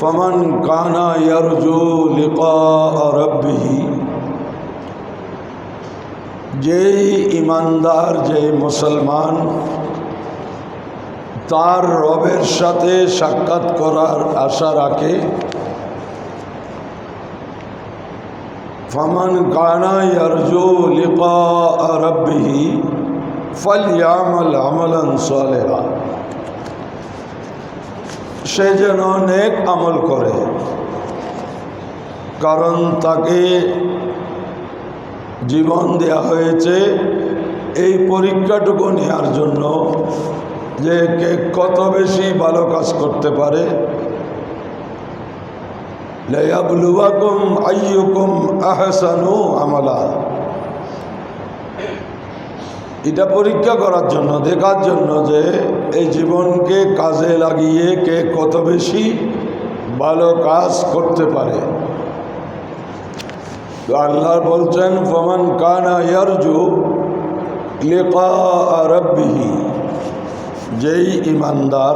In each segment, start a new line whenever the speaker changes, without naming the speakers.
فمن كان يرجو لقاء ربه যেই ইমানদার যে মুসলমান তার রবের সাথে সাক্ষাৎ করার আশা রাখে ফমান কানা ইয়ারজু লিকা রব্বিহি ফালইয়ামাল আমালান সালেহা সে যেন অনেক আমল করে। কারণ তাকে জীবন দেয়া হয়েছে এই পরীক্ষাটুকু নেওয়ার জন্য যে কে কত বেশি ভালো কাজ করতে পারে। লেয়াবলুবাকুম আইয়ুকুম আহসানু আমালা। এটা পরীক্ষা করার জন্য, দেখার জন্য যে এই জীবনকে কাজে লাগিয়ে কে কত বেশি ভালো কাজ করতে পারে। তো আল্লাহ বলছেন, ফমান কানা ইয়ারজু লেখা রব্বিহি যেই ইমানদার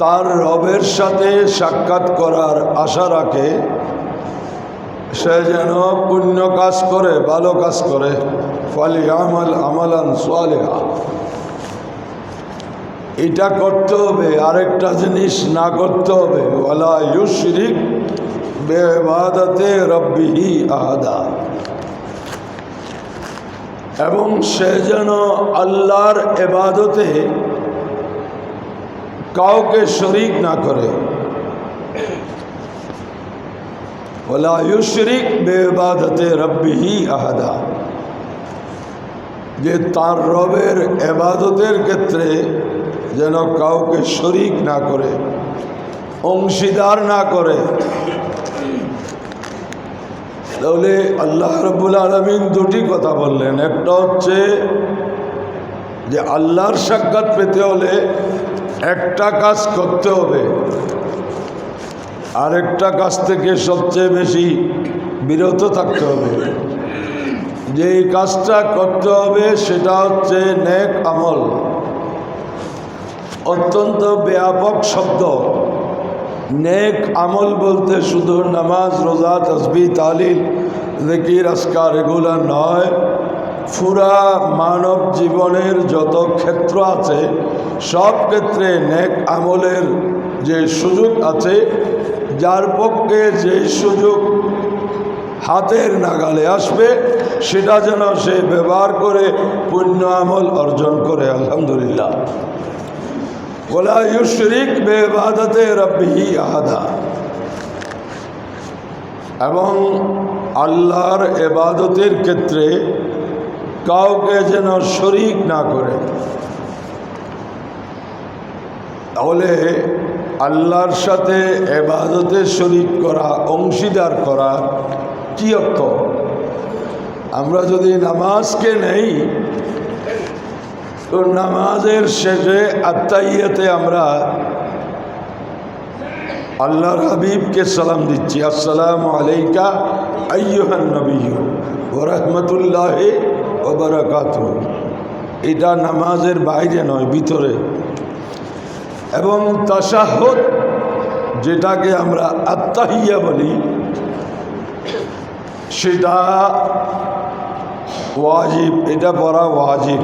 তার রবের সাথে সাক্ষাৎ করার আশা রাখে, সে যেন পুণ্য কাজ করে, ভালো কাজ করে। ফলে আমল আমালান সোয়ালেহা এটা করতে হবে, আরেকটা জিনিস না করতে হবে। ওলা ইউশরিক বেবাদতে রব্বিহি আহাদা। এবং সে যেন আল্লাহর এবাদতে কাউকে শরিক না করে। ওলা ইউশরিক বেবাদতে রব্বিহি আহাদা। যে তার রবের এবাদতের ক্ষেত্রে যেন কাউকে শরিক না করে, অংশীদার না করে। তাহলে আল্লাহ রব্বুল আলমিন দুটি কথা বললেন। একটা হচ্ছে যে আল্লাহর সাক্ষাৎ পেতে হলে একটা কাজ করতে হবে। আরেকটা কাজ থেকে সবচেয়ে বেশি বিরত থাকতে হবে। যে কাজটা করতে হবে সেটা হচ্ছে নেক আমল। অত্যন্ত ব্যাপক শব্দ। নেক আমল বলতে শুধু নামাজ, রোজা, তসবি, তালিল, জিকির আসকার এগুলো নয়। ফুরা মানব জীবনের যত ক্ষেত্র আছে, সব ক্ষেত্রে নেক আমলের যে সুযোগ আছে, যার পক্ষে যে সুযোগ হাতের নাগালে আসবে, সেটা যেন সে ব্যবহার করে পুণ্য আমল অর্জন করে, আলহামদুলিল্লাহ। আহাদা। এবং আল্লাহর এবাদতের ক্ষেত্রে কাউকে যেন শরিক না করে। তাহলে আল্লাহর সাথে এবাদতে শরিক করা, অংশীদার করা কি অর্থ আমরা যদি নামাজকে নেই, তো নামাজের শেষে আত্মাইয়াতে আমরা আল্লাহর হাবিবকে সালাম দিচ্ছি। আসসালাম আলাইকা আইয়ুহান নবী ও রহমতুল্লাহ ও বারাকাত এটা নামাজের বাইরে নয়, ভিতরে। এবং তাসাহদ যেটাকে আমরা আত্মাহিয়া বলি সেটা ওয়াজিব এটা পড়া ওয়াজিব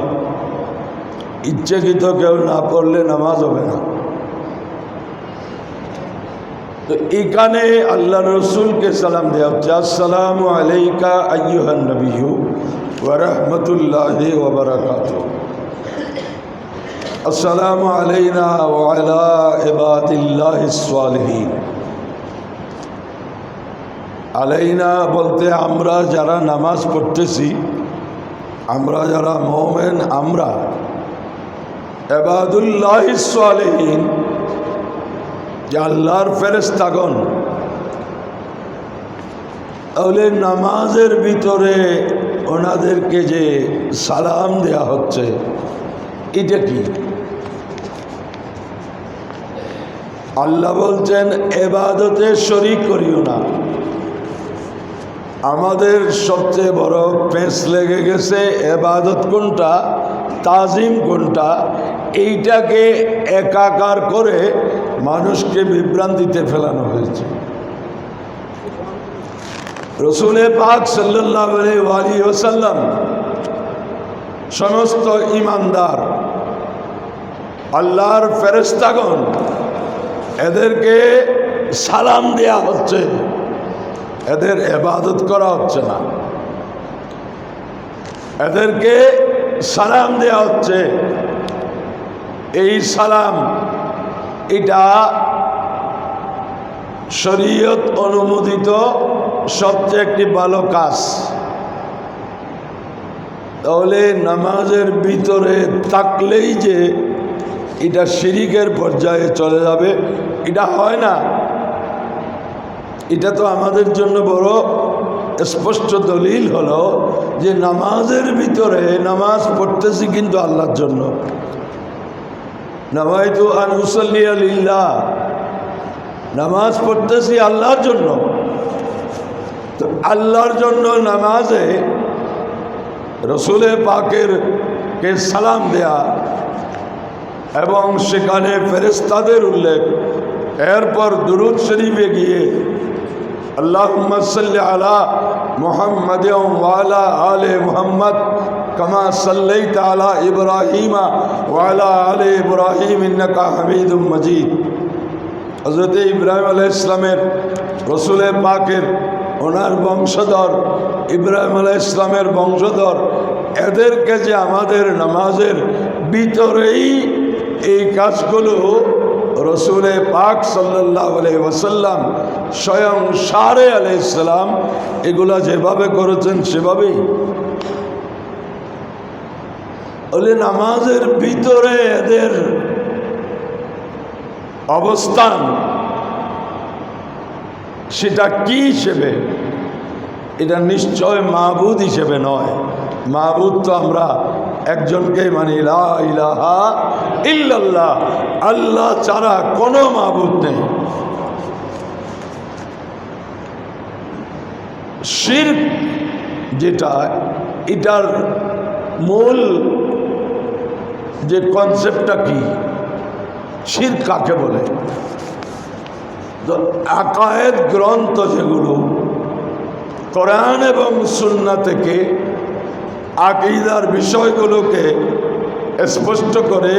ইচ্ছাকৃত কেউ না পড়লে নামাজ হবে না তো এখানে আল্লাহ রসুলকে সালাম দেওয়া হচ্ছে আসসালাম আলাইকা আയ്যুহান নবীহু ওরহমতুল্লাহ ওবরাকাত আসসালামু আলাইনা ওয়ালা ইবাদিল্লাহ সালিহিন আলাইনা বলতে আমরা যারা নামাজ পড়তেছি, আমরা যারা মোমেন, আমরা এবাদুল্লাহ সালেহীন, যে আল্লাহর ফেরেস্তাগন তাহলে নামাজের ভিতরে ওনাদেরকে যে সালাম দেয়া হচ্ছে, এটা কি? আল্লাহ বলছেন, এবাদতে শরিক করিও না। আমাদের সবচেয়ে বড় পেঁচ লেগে গেছে এবাদত কোনটা? তাজিম কোনটা? এইটাকে একাকার করে মানুষকে বিভ্রান্তিতে ফেলানো হয়েছে। রসুলে পাক সাল্লাহ আলী ওসাল্লাম সমস্ত ইমানদার আল্লাহর ফেরেস্তাগণ এদেরকে সালাম দেয়া হচ্ছে। এদের এবাদত করা হচ্ছে না। এদেরকে সালাম দেয়া হচ্ছে। এই সালাম, এটা শরীয়ত অনুমোদিত সবচেয়ে একটি ভালো কাজ। তাহলে নামাজের ভিতরে থাকলেই যে এটা শিরিকের পর্যায়ে চলে যাবে, এটা হয় না। এটা তো আমাদের জন্য বড় স্পষ্ট দলিল হলো যে নামাজের ভিতরে নামাজ পড়তেছি কিন্তু আল্লাহর জন্য। নামাইতু আনুসল্লি আলিল্লাহ। নামাজ পড়তেছি আল্লাহর জন্য। তো আল্লাহর জন্য নামাজে রসুলে পাকের কে সালাম দেয়া এবং সেখানে ফেরেস্তাদের উল্লেখ। এরপর দুরুদ শরীফে গিয়ে আল্লাহ আলা মোহাম্মদ ওয়ালা আলে মোহাম্মদ কমা সাল্লাই তালা ইব্রাহিমা ওয়ালা আলে ইব্রাহিম ইন্নকা হামিদুম মজিদ। হজরত ইব্রাহিম আলাহ ইসলামের রসুলে পাকের ওনার বংশধর, ইব্রাহিম আলাহ ইসলামের বংশধর, এদেরকে যে আমাদের নামাজের ভিতরেই এই কাজগুলো রসুলে পাক সাল্লাহ ওসাল্লাম স্বয়ং সারে আলাইসাল্লাম এগুলা যেভাবে করেছেন সেভাবেই। বলে নামাজের ভিতরে এদের অবস্থান সেটা কি হিসেবে? এটা নিশ্চয় মাহবুদ হিসেবে নয়। মাহবুদ তো আমরা একজনকে মানি, লা ইলাহা ইল্লাল্লাহ, আল্লাহ ছাড়া কোনো মাহবুদ নেই। শির যেটা, এটার মূল যে কনসেপ্টটা কি? শির কাকে বলে? আকায়েদ গ্রন্থ যেগুলো, কোরআন এবং সুন্না থেকে আকিদার বিষয়গুলোকে স্পষ্ট করে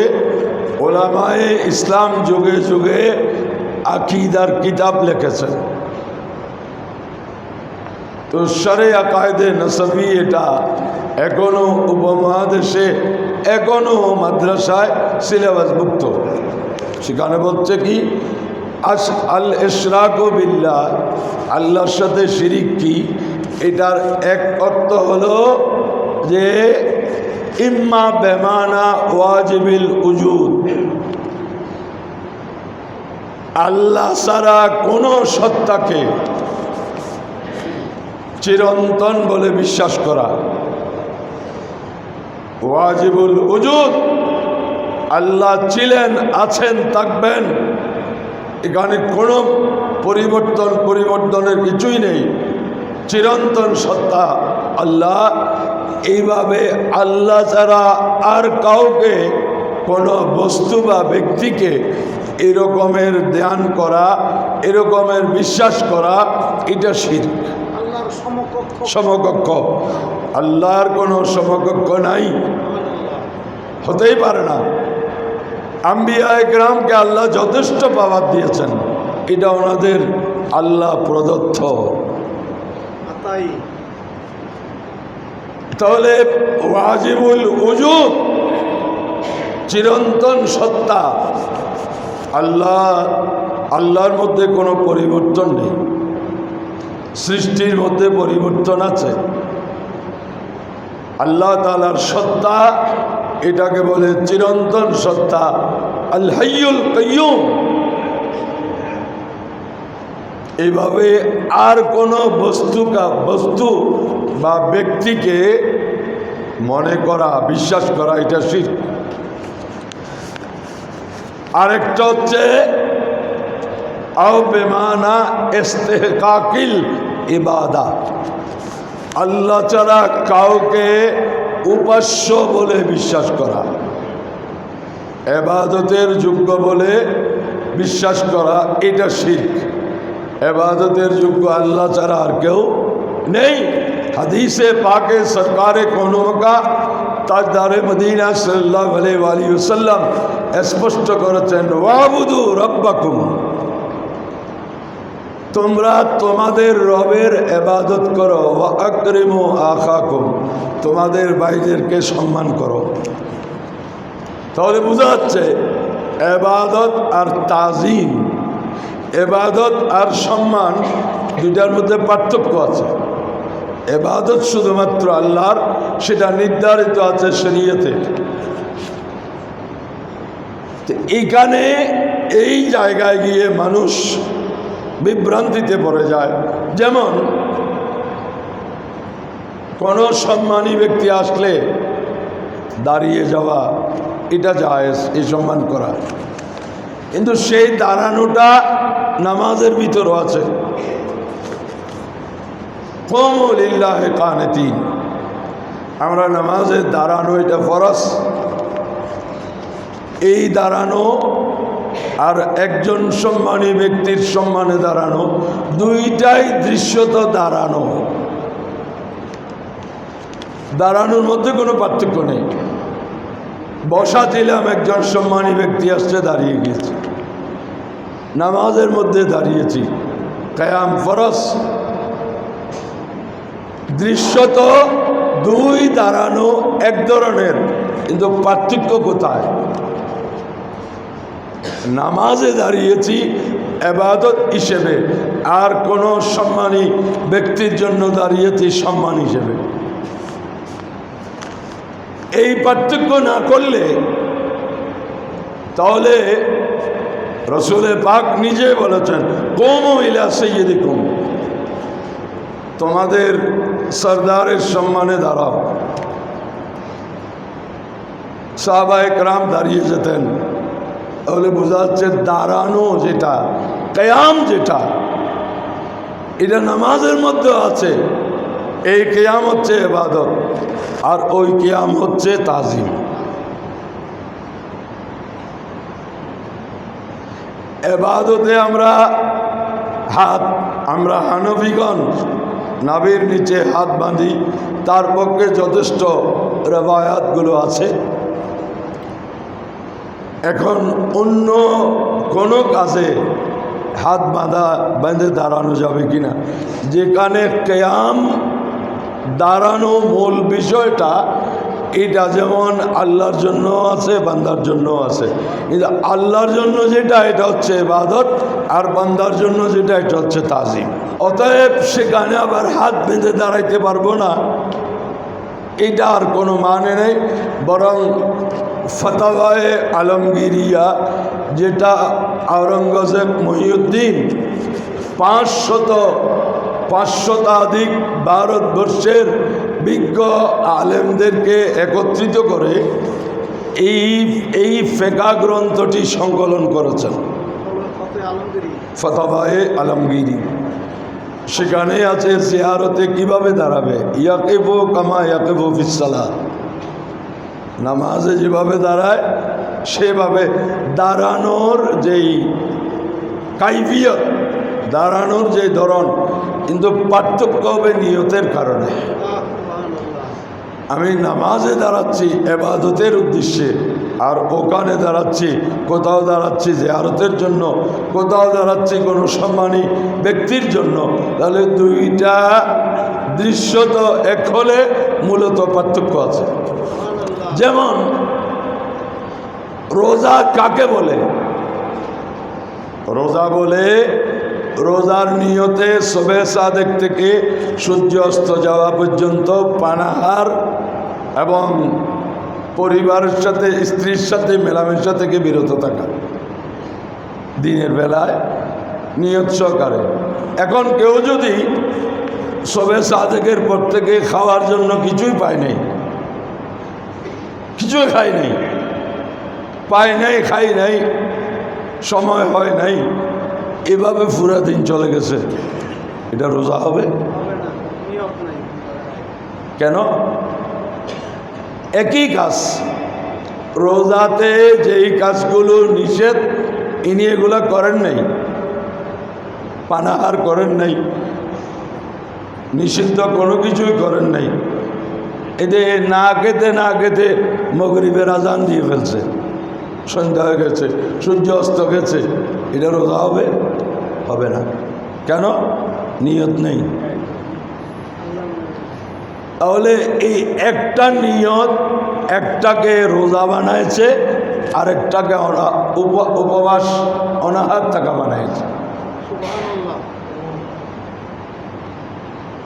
ওলামায়ে ইসলাম যুগে যুগে আকিদার কিতাব লিখেছেন। তো সারে আকায়দে নসবি এটা এখনও উপমহাদেশে এখনও মাদ্রাসায় সিলেবাসভুক্ত সেখানে বলছে কি, আস আল ইশরাক বিল্লা আল্লাহর সাথে শিরিক কি? এটার এক অর্থ হলো যে ইম্মা বেমানা ওয়াজিবিল উজুদ। আল্লাহ ছাড়া কোনো সত্তাকে চিরন্তন বলে বিশ্বাস করা। ওয়াজিবুল উজুদ, আল্লাহ ছিলেন, আছেন, থাকবেন। এখানে কোনো পরিবর্তন, পরিবর্তনের কিছুই নেই। চিরন্তন সত্তা আল্লাহ এইভাবে আল্লাহ ছাড়া আর কাউকে কোনো বস্তু বা ব্যক্তিকে এরকমের ধ্যান করা এরকমের বিশ্বাস করা এটা শির।
সমকক্ষ।
আল্লাহর কোনো সমকক্ষ নাই। হতেই পারে না। আম্বিয়া গ্রামকে আল্লাহ যথেষ্ট পাওয়ার দিয়েছেন। এটা ওনাদের আল্লাহ প্রদত্ত।
তাই
তাহলে ওয়াজিবুল উজুব, চিরন্তন সত্তা। আল্লাহ, আল্লাহর মধ্যে কোনো পরিবর্তন নেই। সৃষ্টির মধ্যে পরিবর্তন আছে। আল্লাহ তালার সত্তা, এটাকে বলে চিরন্তন সত্তা। আল হাইয়ুল কাইয়ুম। এইভাবে আর কোনো বস্তু বস্তু বা ব্যক্তিকে মনে করা, বিশ্বাস করা, এটা শির। আরেকটা হচ্ছে আও বেমানা ইবাদা। আল্লাহ ছাড়া কাউকে উপাস্য বলে বিশ্বাস করা। এবাদতের যোগ্য বলে বিশ্বাস করা, এটা শিখ এবাদতের যোগ্য আল্লাহ ছাড়া আর কেউ নেই। হাদিসে পাকে সরকারে কোনো কা তাজদারে মদিনা সাল্লাহ স্পষ্ট করেছেন, ওয়াবুদু রব্বাকুম। তোমরা তোমাদের রবের এবাদত করো আকরিম আখাকুম। তোমাদের ভাইদেরকে সম্মান করো। তাহলে বোঝা যাচ্ছে, এবাদত আর তাজিম এবাদত আর সম্মান দুইটার মধ্যে পার্থক্য আছে। এবাদত শুধুমাত্র আল্লাহর, সেটা নির্ধারিত আছে শরীয়তে। তো এইখানে এই জায়গায় গিয়ে মানুষ বিভ্রান্তিতে পড়ে যায়। যেমন, কোনো সম্মানী ব্যক্তি আসলে দাঁড়িয়ে যাওয়া, এটা জায়েজ, এই সম্মান করা। কিন্তু সেই দাঁড়ানোটা নামাজের ভিতরও আছে। কমলিল্লাহে কানে তিন আমরা নামাজে দাঁড়ানো এটা ফরস এই দাঁড়ানো আর একজন সম্মানী ব্যক্তির সম্মানে দাঁড়ানো, দুইটাই দৃশ্যত দাঁড়ানো। দাঁড়ানোর মধ্যে কোনো পার্থক্য নেই। বসা ছিলাম একজন সম্মানী ব্যক্তি আসছে, দাঁড়িয়ে গিয়েছে নামাজের মধ্যে দাঁড়িয়েছি। কায়াম ফরস দৃশ্যত দুই দাঁড়ানো এক ধরনের, কিন্তু পার্থক্য কোথায়? নামাজে দাঁড়িয়েছি এবাদত হিসেবে, আর কোনো সম্মানী ব্যক্তির জন্য দাঁড়িয়েছি সম্মান হিসেবে। এই পার্থক্য না করলে, তাহলে রসুলের পাক নিজে বলেছেন, কোম ইলা সৈয়দি কুম তোমাদের সর্দারের সম্মানে দাঁড়াও। সাহবায়ক রাম দাঁড়িয়ে যেতেন। তাহলে বোঝা যাচ্ছে দাঁড়ানো যেটা, কেয়াম যেটা, এটা নামাজের মধ্যে আছে। এই কেয়াম হচ্ছে এবাদত, আর ওই কেয়াম হচ্ছে তাজিম। এবাদতে আমরা হাত, আমরা হানবিগণ নাবির নিচে হাত বাঁধি, তার পক্ষে যথেষ্ট রেবায়াতগুলো আছে। এখন অন্য কোনো কাজে হাত বাঁধা, বেঁধে দাঁড়ানো যাবে কিনা? যেখানে কেয়াম দাঁড়ানো মূল বিষয়টা এটা যেমন আল্লাহর জন্য আছে, বান্দার জন্য আছে। কিন্তু আল্লাহর জন্য যেটা, এটা হচ্ছে ইবাদত, আর বান্দার জন্য যেটা, এটা হচ্ছে তাজিম। অতএব সেখানে আবার হাত বেঁধে দাঁড়াইতে পারব না। এটা আর কোনো মানে নেই, বরং ফতাওয়ায় আলমগিরিয়া, যেটা আওরঙ্গজেব মহিউদ্দিন পাঁচশত, পাঁচশতাধিক ভারতবর্ষের বিজ্ঞ আলেমদেরকে একত্রিত করে এই এই ফেকা গ্রন্থটি সংকলন করেছেন।
ফতে আলমগিরি।
সেখানে আছে জিয়ারতে কীভাবে দাঁড়াবে? ইয়াকেব কামা ইয়াকেব ফিসালা নামাজে যেভাবে দাঁড়ায়, সেভাবে দাঁড়ানোর যেই কাইফিয়ত, দাঁড়ানোর যে ধরন, কিন্তু পার্থক্য হবে নিয়তের কারণে। আমি নামাজে দাঁড়াচ্ছি, এবাদতের উদ্দেশ্যে। আর ওখানে দাঁড়াচ্ছি, কোথাও দাঁড়াচ্ছি জেয়ারতের জন্য। কোথাও দাঁড়াচ্ছি কোনো সম্মানী ব্যক্তির জন্য। তাহলে দুইটা দৃশ্য তো এক হলে মূলত পার্থক্য আছে। যেমন, রোজা কাকে বলে? রোজা বলে রোজার নিয়তে শোভে সাদেক থেকে সূর্য অস্ত যাওয়া পর্যন্ত পানাহার এবং পরিবারের সাথে, স্ত্রীর সাথে, মেলামেশা থেকে বিরত থাকা। দিনের বেলায় নিয়ত সহকারে। এখন কেউ যদি শোভে সাদেকের পর থেকে খাওয়ার জন্য কিছুই পায় নাই, কিছুই খাই নাই, পায় নাই খাই নাই, সময় হয় নাই এভাবে পুরা দিন চলে গেছে। এটা রোজা হবে? কেন? একই কাজ। রোজাতে যেই কাজগুলো নিষেধ, ইনি এগুলা করেন নাই। পানাহার করেন নাই। নিষিদ্ধ কোনো কিছুই করেন নাই। এতে না খেতে না খেতে মগরিবের আজান দিয়ে ফেলছে। সন্ধ্যা হয়ে গেছে, সূর্য অস্ত গেছে, এটা রোজা হবে? হবে না। কেন? নিয়ত নেই। তাহলে এই একটা নিয়ত, একটাকে রোজা বানাইছে, আরেকটাকে উপবাস, অনাহার থাকা বানাইছে।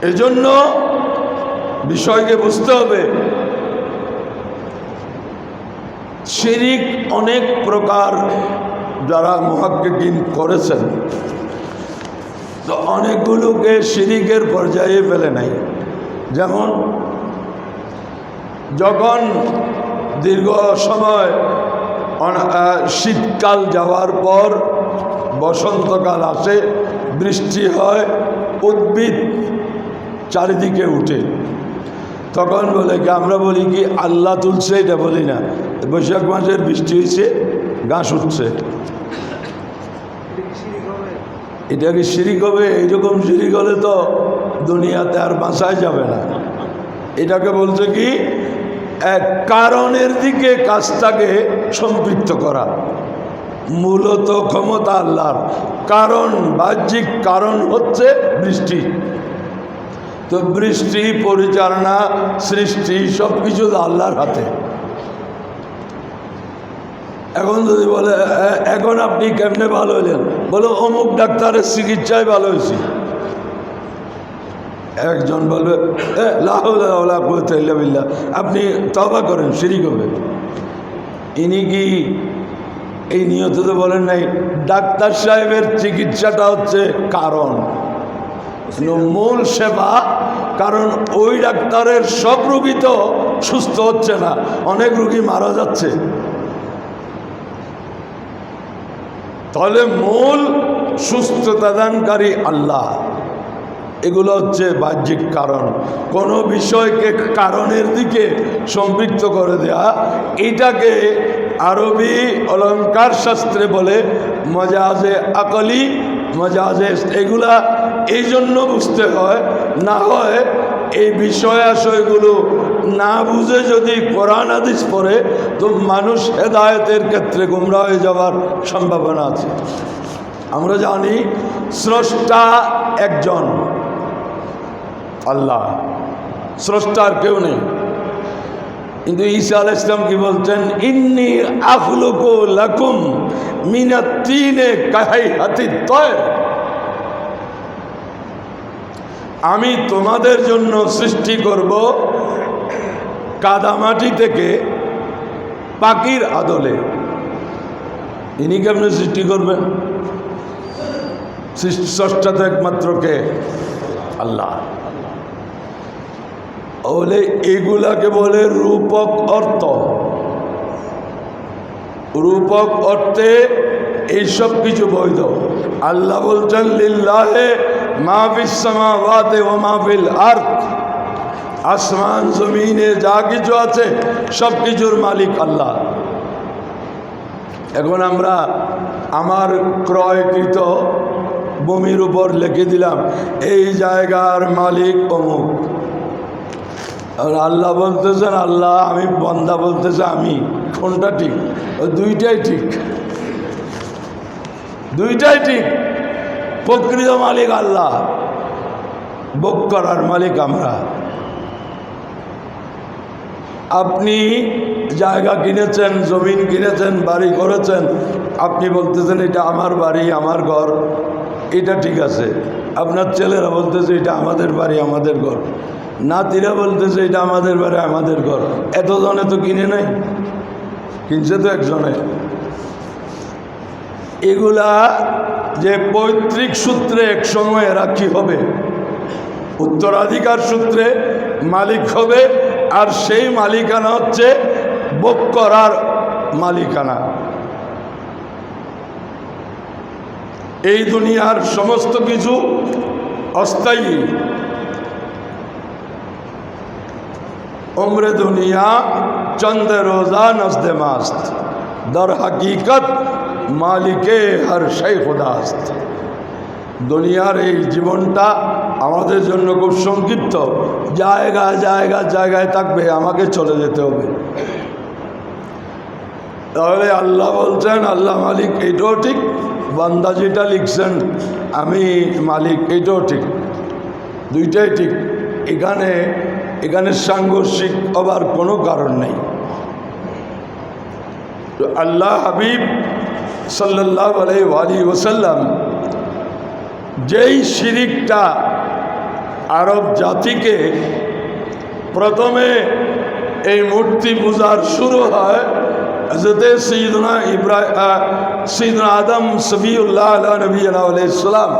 এজন্য বিষয়কে বুঝতে হবে শিরিক অনেক প্রকার যারা মহাক্কিন করেছেন। তো অনেকগুলোকে শিরিকের পর্যায়ে ফেলে নাই। যেমন, যখন দীর্ঘ সময় শীতকাল যাওয়ার পর বসন্তকাল আসে, বৃষ্টি হয়, উদ্ভিদ চারিদিকে উঠে। তখন বলে কি, আমরা বলি কি, আল্লাহ তুলছে, এটা বলি না। বৈশাখ মাসের বৃষ্টি হয়েছে, ঘাস উঠছে।
এটা কি শিরিক হবে?
এটা কি এইরকম শিরিক হলে তো দুনিয়াতে আর বাঁচাই যাবে না। এটাকে বলছে কি, এক কারণের দিকে কাজটাকে সম্পৃক্ত করা। মূলত ক্ষমতা আল্লাহর। কারণ, বাহ্যিক কারণ হচ্ছে বৃষ্টি। তো বৃষ্টি পরিচালনা সৃষ্টি সব কিছু আল্লাহর হাতে। এখন যদি বলে এখন আপনি কেমনে ভালো হলেন বলো অমুক ডাক্তারের চিকিৎসায় ভালো হয়েছি একজন বলবে "এ, লা হাওলা ওয়ালা কুওয়াতা ইল্লা বিল্লাহ।" আপনি তবা করেন শিরিক হবে ইনি কি এই নিয়ত তো বলেন নাই ডাক্তার সাহেবের চিকিৎসাটা হচ্ছে কারণ। মূল সেবা, কারণ ওই ডাক্তারের সব রুগী তো সুস্থ হচ্ছে না, অনেক রুগী মারা যাচ্ছে। তাহলে মূল সুস্থতা দানকারী আল্লাহ, এগুলো হচ্ছে বাহ্যিক কারণ। কোনো বিষয়কে কারণের দিকে সম্পৃক্ত করে দেয়া, এটাকে আরবি অলঙ্কার শাস্ত্রে বলে মজাজে আকলি, মজাজে এগুলা এই জন্য বুঝতে হয়, না হয় এই বিষয় আশয়গুলো না বুঝে যদি কোরআন আদিস পড়ে, তো মানুষ হেদায়তের ক্ষেত্রে গুমরা হয়ে যাওয়ার সম্ভাবনা আছে। আমরা জানি স্রষ্টা একজন, আল্লাহ। স্রষ্টার কেউ নেই। কিন্তু ঈসা আল ইসলাম কি বলছেন? ইন্নি আখলুকু লাকুম মিনাত্তিনে কাহাই হাতি তয় আমি তোমাদের জন্য সৃষ্টি করব কাদামাটি থেকে পাখির আদলে। ইনি কেমনি সৃষ্টি করবেন? সৃষ্টি তো একমাত্র কে? আল্লাহ। বলে এগুলাকে বলে রূপক অর্থ। রূপক অর্থে এইসব কিছু বৈধ। আল্লাহ বলছেন, লিল্লাহে মাহফিস সামাওয়াতে ও মাহফিল আর্থ আসমান, জমিনে যা কিছু আছে সব কিছুর মালিক আল্লাহ। এখন আমরা আমার ক্রয়কৃত ভূমির উপর লিখে দিলাম, এই জায়গার মালিক অমুক। আল্লাহ বলতেছেন, আল্লাহ, আমি বন্দা বলতেছে, আমি। কোনটা ঠিক? দুইটাই ঠিক। দুইটাই ঠিক। প্রকৃত মালিক আল্লাহ। ভোগ করার মালিক আমরা। আপনি জায়গা কিনেছেন, জমিন কিনেছেন, বাড়ি করেছেন, আপনি বলতেছেন, এটা আমার বাড়ি, আমার ঘর। এটা ঠিক আছে। আপনার ছেলেরা বলতেছে, এটা আমাদের বাড়ি, আমাদের ঘর। নাতিরা বলতেছে, এটা আমাদের বাড়ি, আমাদের ঘর। এতজনে তো কিনে নাই। কিনছে তো একজনে। এগুলা যে পৈতৃক সূত্রে এক সময় এরা কি হবে উত্তরাধিকার সূত্রে মালিক হবে আর সেই মালিকানা হচ্ছে ভোগ করার মালিকানা এই দুনিয়ার সমস্ত কিছু অস্থায়ী उम्र दुनिया चंद रोज़ा नजद मास्त दर हकीकत মালিকে হর সেই খুদাস্ত দুনিয়ার এই জীবনটা আমাদের জন্য খুব সংক্ষিপ্ত। জায়গা জায়গা, জায়গায় থাকবে, আমাকে চলে যেতে হবে। তাহলে আল্লাহ বলছেন, আল্লাহ মালিক, এটাও ঠিক, বান্দা যেটা লিখছেন, আমি মালিক, এটাও ঠিক। দুইটাই ঠিক। এখানে এখানে সাংঘর্ষিক হবার কোনো কারণ নেই। আল্লাহ হাবিব সাল্লাহ আলি ওসাল্লাম যেই শিরিকটা আরব জাতিকে প্রথমে এই মূর্তি পূজার শুরু হয় হজরতে সঈদনা ইব্রাহিম সঈদনা আদম সফিউল্লাহ আল্লাহ নবী আলাইসালাম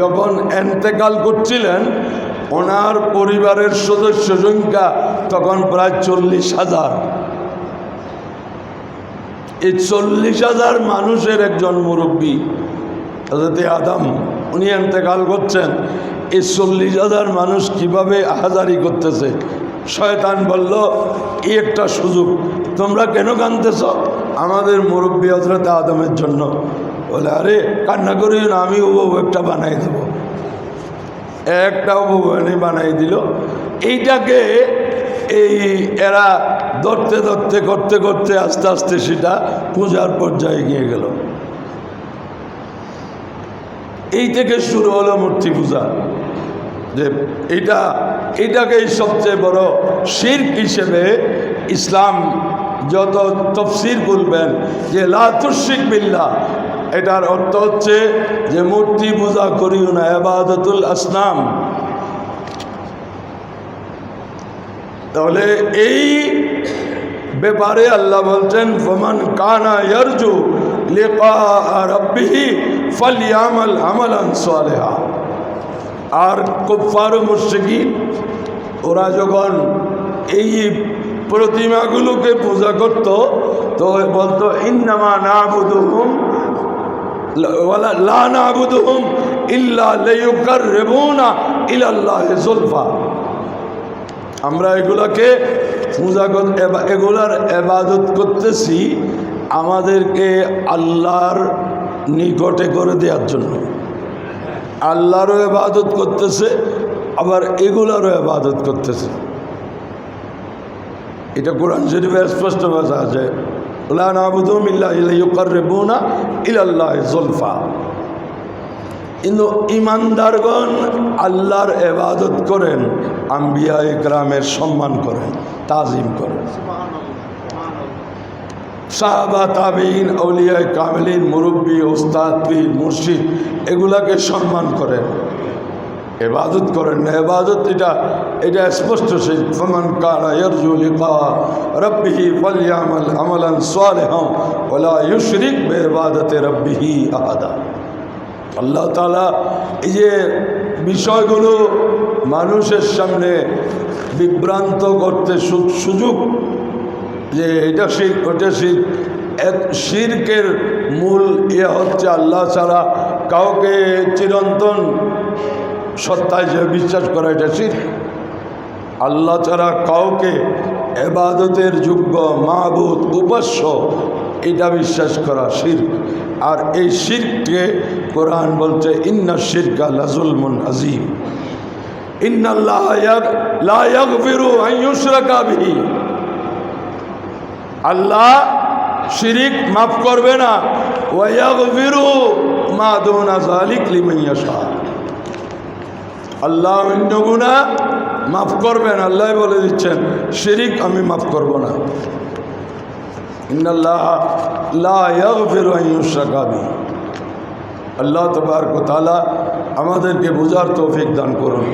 যখন এন্তেকাল করছিলেন, ওনার পরিবারের সদস্য সংখ্যা তখন প্রায় চল্লিশ হাজার। এই চল্লিশ হাজার মানুষের একজন মুরব্বী হজরতে আদম, উনি এন্তেকাল করছেন। এই চল্লিশ হাজার মানুষ কীভাবে হাজারি করতেছে? শয়তান বলল, এই একটা সুযোগ, তোমরা কেন কানতেছ আমাদের মুরব্বী হজরত আদমের জন্য বলে, আরে, কান্না করি না, আমি ও একটা বানাই দেব। একটা উপবানি বানাই দিল। এইটাকে এই, এরা ধরতে ধরতে, করতে করতে, আস্তে আস্তে সেটা পূজার পর্যায়ে গিয়ে গেল। এই থেকে শুরু হলো মূর্তি পূজা। যে এটা, এটাকেই সবচেয়ে বড় শির্ক হিসেবে ইসলাম যত তফসির বলবেন যে লাতুশিক বিল্লা এটার অর্থ হচ্ছে যে মূর্তি পূজা করিও না এবাদতুল আসনাম। তাহলে এই ব্যাপারে আল্লাহ বলছেন, ফমান কানা ইয়ারজু লিকা রাব্বিহি ফালইয়ামাল আমালান সালিহা। আর কুফার মুশরিকিন, ওরা যখন এই প্রতিমাগুলোকে পূজা করত, তো বলতো, ইন্নামা নাবুদুহুম লা নাবুদুহুম ইল্লা লিয়ুকাররিবুনা ইলাল্লাহি যুলফা আমরা এগুলাকে পূজা এগুলার এবাদত করতেছি আমাদেরকে আল্লাহর নিকটে করে দেওয়ার জন্য। আল্লাহরও এবাদত করতেছে, আবার এগুলারও এবাদত করতেছে। এটা কোরআন শরীফের স্পষ্ট ভাষা আছে। ইলাল্লাহ জলফা। কিন্তু ইমানদারগণ আল্লাহর এবাদত করেন আম্বিয়া ইকরামের সম্মান করেন, তাজিম করেন। সাহাবা তাবিন আউলিয়া কামেলিন, মুরব্বী ওস্তাদ মুর্শিদ, এগুলাকে সম্মান করেন। এবাদত করেন না, এবাদত এটা এটা স্পষ্ট সেই ফমান কানা ইয়ারজু লিকা রাব্বিহি ফালইয়ামাল আমালান সালিহান ওয়ালা ইউশরিক বিইবাদাতি রাব্বিহি আহাদা। আল্লাহ তালা এই যে বিষয়গুলো মানুষের সামনে বিভ্রান্ত করতে সুযোগ যে এটা শিখ ওটা শিখ এক শিরকের মূল ইয়ে হচ্ছে আল্লাহ ছাড়া কাউকে চিরন্তন সত্তায় যে বিশ্বাস করা এটা শির। আল্লাহ ছাড়া কাউকে এবাদতের যোগ্য মাহবুদ উপাস্য এটা বিশ্বাস করা শির আর এই শিরকে কোরআন বলছে, ইন্না শিরকা লাজুলমুন আজিম আল্লাহ শিরিক মাফ করবে না। আল্লাহ অন্য গুনাহ মাফ করবেন, আল্লাহ বলে দিচ্ছেন, শিরিক আমি মাফ করব না। বিহি আল্লাহ তবারক তাআলা আমাদেরকে বোঝার তৌফিক দান করুন।